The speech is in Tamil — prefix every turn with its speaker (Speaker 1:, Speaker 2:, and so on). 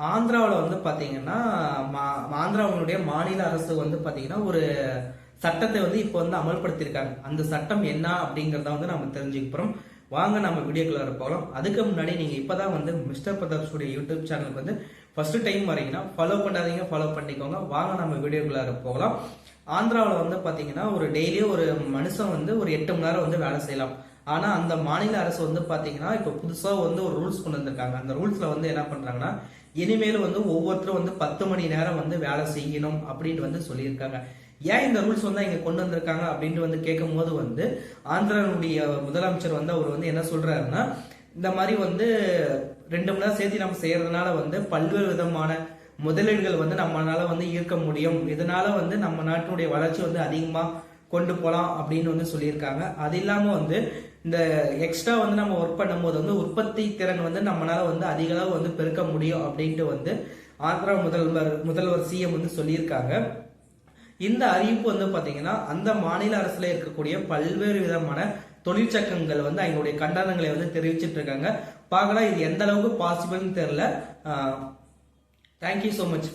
Speaker 1: ஆந்திராவில் வந்து பார்த்தீங்கன்னா மா- ஆந்திராவுடைய மாநில அரசு வந்து பார்த்தீங்கன்னா ஒரு சட்டத்தை வந்து இப்போ வந்து அமல்படுத்தியிருக்காங்க. அந்த சட்டம் என்ன அப்படிங்கிறத வந்து நம்ம தெரிஞ்சுக்க போகிறோம் வாங்க நம்ம வீடியோக்குள்ள போகலாம். அதுக்கு முன்னாடி நீங்கள் இப்போ தான் வந்து மிஸ்டர் பிரதாப் யூடியூப் சேனலுக்கு வந்து ஃபர்ஸ்ட் டைம் வரீங்கன்னா ஃபாலோ பண்ணாதீங்க ஃபாலோ பண்ணிக்கோங்க. வாங்க நம்ம வீடியோக்குள்ள போகலாம். ஆந்திராவில் வந்து பார்த்தீங்கன்னா ஒரு டெய்லியும் ஒரு மனுஷன் வந்து ஒரு எட்டு மணி நேரம் வந்து வேலை செய்யலாம். ஆனால் அந்த மாநில அரசு வந்து பார்த்தீங்கன்னா இப்போ புதுசாக வந்து ஒரு ரூல்ஸ் கொண்டு வந்திருக்காங்க. அந்த ரூல்ஸில் வந்து என்ன பண்ணுறாங்கன்னா இனிமேல் வந்து ஒவ்வொருத்தரும் வந்து பத்து மணி நேரம் வந்து வேலை செய்யணும் அப்படின்ட்டு வந்து சொல்லியிருக்காங்க. ஏன் இந்த ரூல்ஸ் வந்து இங்கே கொண்டு வந்திருக்காங்க அப்படின்ட்டு வந்து கேட்கும் போது வந்து ஆந்திராவுடைய முதலமைச்சர் வந்து அவர் வந்து என்ன சொல்கிறாருன்னா இந்த மாதிரி வந்து ரெண்டு மணி நேரம் சேர்த்து நம்ம செய்கிறதுனால வந்து பல்வேறு விதமான முதலீடுகள் வந்து நம்மளால வந்து ஈர்க்க முடியும். இதனால வந்து நம்ம நாட்டினுடைய வளர்ச்சி வந்து அதிகமா கொண்டு போகலாம் அப்படின்னு வந்து சொல்லியிருக்காங்க. அது இல்லாம வந்து இந்த எக்ஸ்ட்ரா வந்து நம்ம ஒர்க் பண்ணும்போது வந்து உற்பத்தி திறன் வந்து நம்மளால வந்து அதிக அளவு வந்து பெருக்க முடியும் அப்படின்ட்டு வந்து ஆந்திரா முதல்வர் முதல்வர் சிஎம் வந்து சொல்லியிருக்காங்க. இந்த அறிவிப்பு வந்து பாத்தீங்கன்னா அந்த மாநில அரசுல இருக்கக்கூடிய பல்வேறு விதமான தொழிற்சங்கங்கள் வந்து அவங்களுடைய கண்டனங்களை வந்து தெரிவிச்சிட்டு இருக்காங்க. பார்க்கலாம் இது எந்த அளவுக்கு பாசிபிள்னு தெரியல. Thank you so much.